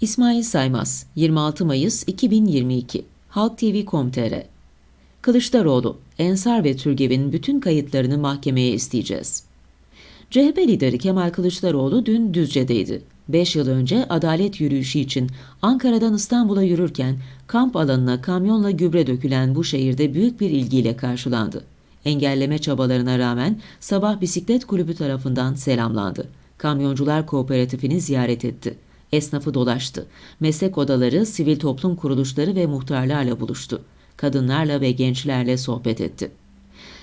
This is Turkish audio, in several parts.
İsmail Saymaz, 26 Mayıs 2022, Halk TV.com.tr Kılıçdaroğlu, Ensar ve Türgev'in bütün kayıtlarını mahkemeye isteyeceğiz. CHP lideri Kemal Kılıçdaroğlu dün Düzce'deydi. 5 yıl önce adalet yürüyüşü için Ankara'dan İstanbul'a yürürken kamp alanına kamyonla gübre dökülen bu şehirde büyük bir ilgiyle karşılandı. Engelleme çabalarına rağmen sabah bisiklet kulübü tarafından selamlandı. Kamyoncular Kooperatifini ziyaret etti. Esnafı dolaştı. Meslek odaları, sivil toplum kuruluşları ve muhtarlarla buluştu. Kadınlarla ve gençlerle sohbet etti.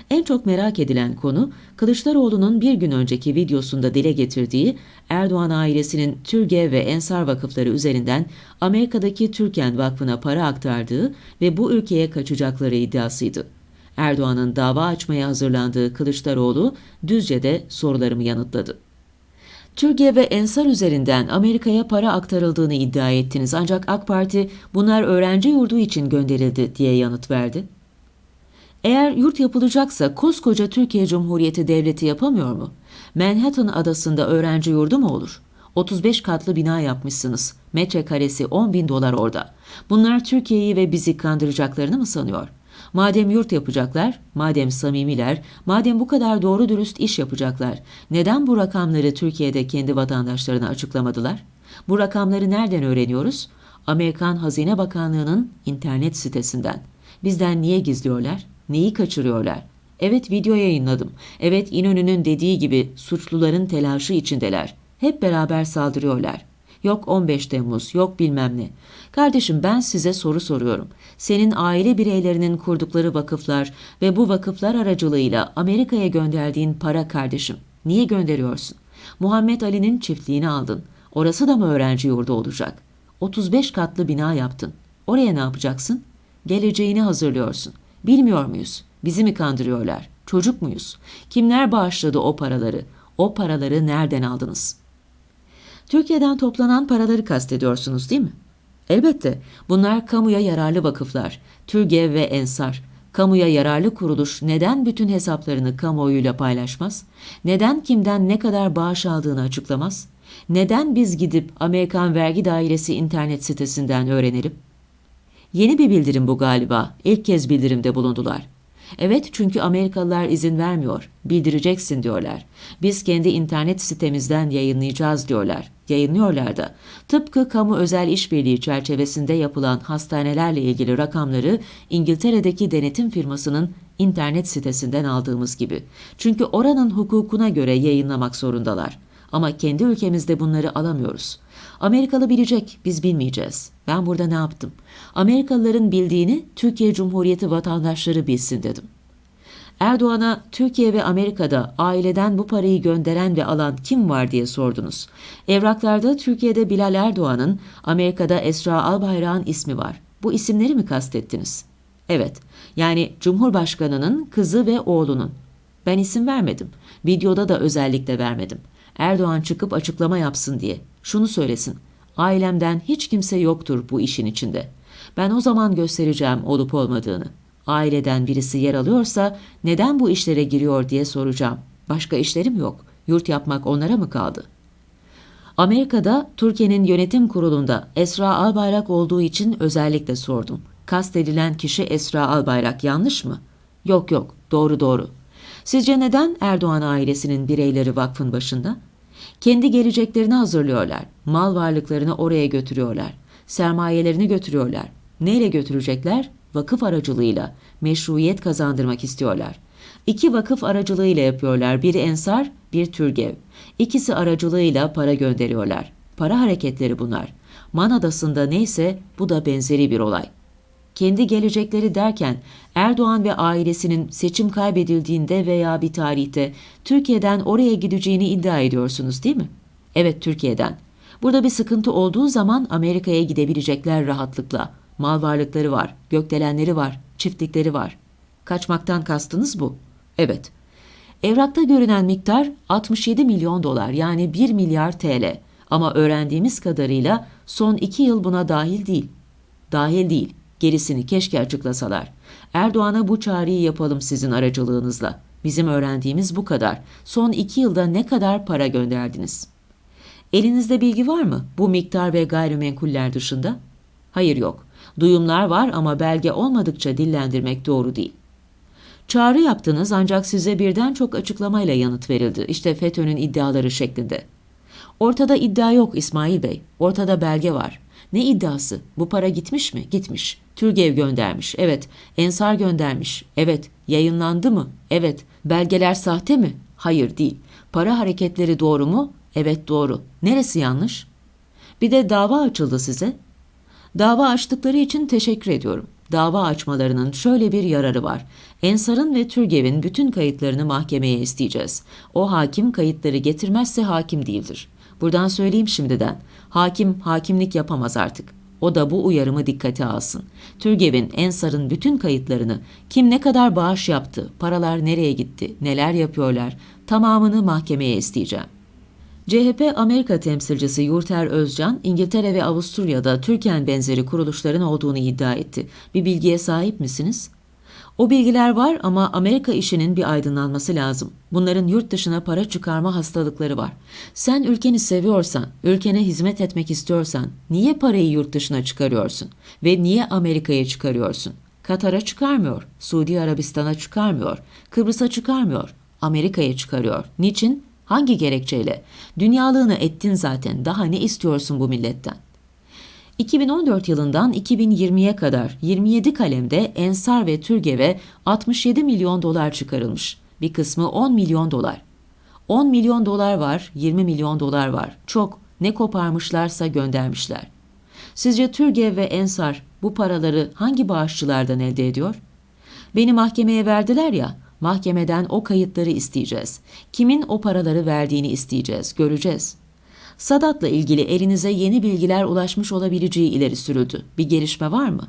En çok merak edilen konu Kılıçdaroğlu'nun bir gün önceki videosunda dile getirdiği Erdoğan ailesinin Türgev ve Ensar vakıfları üzerinden Amerika'daki Türken Vakfı'na para aktardığı ve bu ülkeye kaçacakları iddiasıydı. Erdoğan'ın dava açmaya hazırlandığı Kılıçdaroğlu Düzce'de sorularımı yanıtladı. Türkiye ve Ensar üzerinden Amerika'ya para aktarıldığını iddia ettiniz ancak AK Parti bunlar öğrenci yurdu için gönderildi diye yanıt verdi. Eğer yurt yapılacaksa koskoca Türkiye Cumhuriyeti Devleti yapamıyor mu? Manhattan adasında öğrenci yurdu mu olur? 35 katlı bina yapmışsınız. Metrekaresi 10 bin dolar orada. Bunlar Türkiye'yi ve bizi kandıracaklarını mı sanıyor? Madem yurt yapacaklar, madem samimiler, madem bu kadar doğru dürüst iş yapacaklar, neden bu rakamları Türkiye'de kendi vatandaşlarına açıklamadılar? Bu rakamları nereden öğreniyoruz? Amerikan Hazine Bakanlığı'nın internet sitesinden. Bizden niye gizliyorlar? Neyi kaçırıyorlar? Evet video yayınladım. Evet İnönü'nün dediği gibi suçluların telaşı içindeler. Hep beraber saldırıyorlar. Yok 15 Temmuz, yok bilmem ne. Kardeşim ben size soru soruyorum. Senin aile bireylerinin kurdukları vakıflar ve bu vakıflar aracılığıyla Amerika'ya gönderdiğin para kardeşim. Niye gönderiyorsun? Muhammed Ali'nin çiftliğini aldın. Orası da mı öğrenci yurdu olacak? 35 katlı bina yaptın. Oraya ne yapacaksın? Geleceğini hazırlıyorsun. Bilmiyor muyuz? Bizi mi kandırıyorlar? Çocuk muyuz? Kimler bağışladı o paraları? O paraları nereden aldınız?'' Türkiye'den toplanan paraları kastediyorsunuz değil mi? Elbette. Bunlar kamuya yararlı vakıflar. Türgev ve Ensar. Kamuya yararlı kuruluş neden bütün hesaplarını kamuoyuyla paylaşmaz? Neden kimden ne kadar bağış aldığını açıklamaz? Neden biz gidip Amerikan Vergi Dairesi internet sitesinden öğrenelim? Yeni bir bildirim bu galiba. İlk kez bildirimde bulundular. Evet çünkü Amerikalılar izin vermiyor. Bildireceksin diyorlar. Biz kendi internet sitemizden yayınlayacağız diyorlar. Yayınlıyorlar da. Tıpkı kamu özel işbirliği çerçevesinde yapılan hastanelerle ilgili rakamları İngiltere'deki denetim firmasının internet sitesinden aldığımız gibi. Çünkü oranın hukukuna göre yayınlamak zorundalar. Ama kendi ülkemizde bunları alamıyoruz. Amerikalı bilecek, biz bilmeyeceğiz. Ben burada ne yaptım? Amerikalıların bildiğini Türkiye Cumhuriyeti vatandaşları bilsin dedim. Erdoğan'a Türkiye ve Amerika'da aileden bu parayı gönderen ve alan kim var diye sordunuz. Evraklarda Türkiye'de Bilal Erdoğan'ın, Amerika'da Esra Albayrak'ın ismi var. Bu isimleri mi kastettiniz? Evet, yani Cumhurbaşkanı'nın kızı ve oğlunun. Ben isim vermedim. Videoda da özellikle vermedim. Erdoğan çıkıp açıklama yapsın diye. Şunu söylesin. Ailemden hiç kimse yoktur bu işin içinde. Ben o zaman göstereceğim olup olmadığını. Aileden birisi yer alıyorsa neden bu işlere giriyor diye soracağım. Başka işlerim yok. Yurt yapmak onlara mı kaldı? Amerika'da Türkiye'nin yönetim kurulunda Esra Albayrak olduğu için özellikle sordum. Kastedilen kişi Esra Albayrak yanlış mı? Yok yok doğru doğru. Sizce neden Erdoğan ailesinin bireyleri vakfın başında? Kendi geleceklerini hazırlıyorlar. Mal varlıklarını oraya götürüyorlar. Sermayelerini götürüyorlar. Neyle götürecekler? Vakıf aracılığıyla. Meşruiyet kazandırmak istiyorlar. İki vakıf aracılığıyla yapıyorlar. Biri Ensar, bir Türgev. İkisi aracılığıyla para gönderiyorlar. Para hareketleri bunlar. Man Adası'nda neyse bu da benzeri bir olay kendi gelecekleri derken Erdoğan ve ailesinin seçim kaybedildiğinde veya bir tarihte Türkiye'den oraya gideceğini iddia ediyorsunuz değil mi? Evet Türkiye'den. Burada bir sıkıntı olduğu zaman Amerika'ya gidebilecekler rahatlıkla. Mal varlıkları var, gökdelenleri var, çiftlikleri var. Kaçmaktan kastınız bu? Evet. Evrakta görünen miktar 67 milyon dolar yani 1 milyar TL. Ama öğrendiğimiz kadarıyla son 2 yıl buna dahil değil. Dahil değil. Gerisini keşke açıklasalar. Erdoğan'a bu çağrıyı yapalım sizin aracılığınızla. Bizim öğrendiğimiz bu kadar. Son iki yılda ne kadar para gönderdiniz? Elinizde bilgi var mı bu miktar ve gayrimenkuller dışında? Hayır yok. Duyumlar var ama belge olmadıkça dillendirmek doğru değil. Çağrı yaptınız ancak size birden çok açıklamayla yanıt verildi. İşte FETÖ'nün iddiaları şeklinde. Ortada iddia yok İsmail Bey. Ortada belge var. Ne iddiası? Bu para gitmiş mi? Gitmiş. Türgev göndermiş. Evet. Ensar göndermiş. Evet. Yayınlandı mı? Evet. Belgeler sahte mi? Hayır değil. Para hareketleri doğru mu? Evet doğru. Neresi yanlış? Bir de dava açıldı size. Dava açtıkları için teşekkür ediyorum. Dava açmalarının şöyle bir yararı var. Ensar'ın ve Türgev'in bütün kayıtlarını mahkemeye isteyeceğiz. O hakim kayıtları getirmezse hakim değildir. Buradan söyleyeyim şimdiden. Hakim hakimlik yapamaz artık. O da bu uyarımı dikkate alsın. Türgev'in, Ensar'ın bütün kayıtlarını, kim ne kadar bağış yaptı, paralar nereye gitti, neler yapıyorlar, tamamını mahkemeye isteyeceğim. CHP Amerika temsilcisi Yurter Özcan, İngiltere ve Avusturya'da Türken benzeri kuruluşların olduğunu iddia etti. Bir bilgiye sahip misiniz? O bilgiler var ama Amerika işinin bir aydınlanması lazım. Bunların yurt dışına para çıkarma hastalıkları var. Sen ülkeni seviyorsan, ülkene hizmet etmek istiyorsan niye parayı yurt dışına çıkarıyorsun? Ve niye Amerika'ya çıkarıyorsun? Katar'a çıkarmıyor, Suudi Arabistan'a çıkarmıyor, Kıbrıs'a çıkarmıyor, Amerika'ya çıkarıyor. Niçin? Hangi gerekçeyle? Dünyalığını ettin zaten. Daha ne istiyorsun bu milletten? 2014 yılından 2020'ye kadar 27 kalemde Ensar ve Türgev'e 67 milyon dolar çıkarılmış. Bir kısmı 10 milyon dolar. 10 milyon dolar var, 20 milyon dolar var. Çok. Ne koparmışlarsa göndermişler. Sizce Türgev ve Ensar bu paraları hangi bağışçılardan elde ediyor? Beni mahkemeye verdiler ya, mahkemeden o kayıtları isteyeceğiz. Kimin o paraları verdiğini isteyeceğiz, göreceğiz. Sadat'la ilgili elinize yeni bilgiler ulaşmış olabileceği ileri sürüldü. Bir gelişme var mı?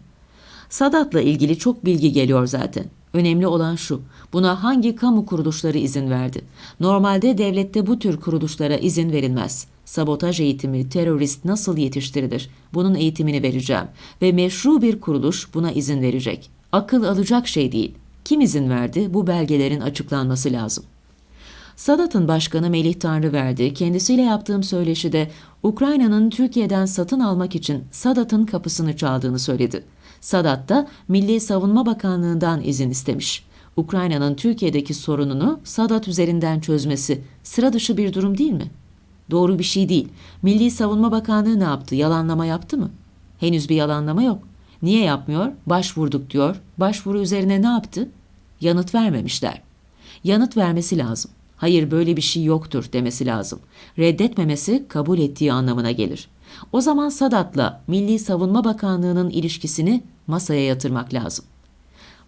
Sadat'la ilgili çok bilgi geliyor zaten. Önemli olan şu, buna hangi kamu kuruluşları izin verdi? Normalde devlette bu tür kuruluşlara izin verilmez. Sabotaj eğitimi, terörist nasıl yetiştirilir? Bunun eğitimini vereceğim ve meşru bir kuruluş buna izin verecek. Akıl alacak şey değil. Kim izin verdi? Bu belgelerin açıklanması lazım. Sadat'ın başkanı Melih Tanrıverdi kendisiyle yaptığım söyleşide Ukrayna'nın Türkiye'den satın almak için Sadat'ın kapısını çaldığını söyledi. Sadat da Milli Savunma Bakanlığı'ndan izin istemiş. Ukrayna'nın Türkiye'deki sorununu Sadat üzerinden çözmesi sıra dışı bir durum değil mi? Doğru bir şey değil. Milli Savunma Bakanlığı ne yaptı? Yalanlama yaptı mı? Henüz bir yalanlama yok. Niye yapmıyor? Başvurduk diyor. Başvuru üzerine ne yaptı? Yanıt vermemişler. Yanıt vermesi lazım. Hayır böyle bir şey yoktur demesi lazım. Reddetmemesi kabul ettiği anlamına gelir. O zaman Sadat'la Milli Savunma Bakanlığı'nın ilişkisini masaya yatırmak lazım.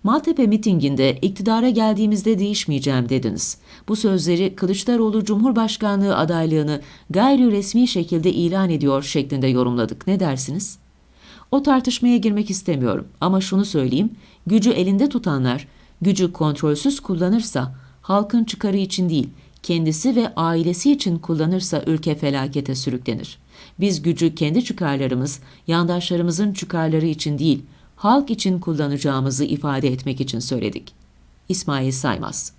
Maltepe mitinginde iktidara geldiğimizde değişmeyeceğim dediniz. Bu sözleri Kılıçdaroğlu Cumhurbaşkanlığı adaylığını gayri resmi şekilde ilan ediyor şeklinde yorumladık. Ne dersiniz? O tartışmaya girmek istemiyorum ama şunu söyleyeyim. Gücü elinde tutanlar gücü kontrolsüz kullanırsa halkın çıkarı için değil, kendisi ve ailesi için kullanırsa ülke felakete sürüklenir. Biz gücü kendi çıkarlarımız, yandaşlarımızın çıkarları için değil, halk için kullanacağımızı ifade etmek için söyledik. İsmail Saymaz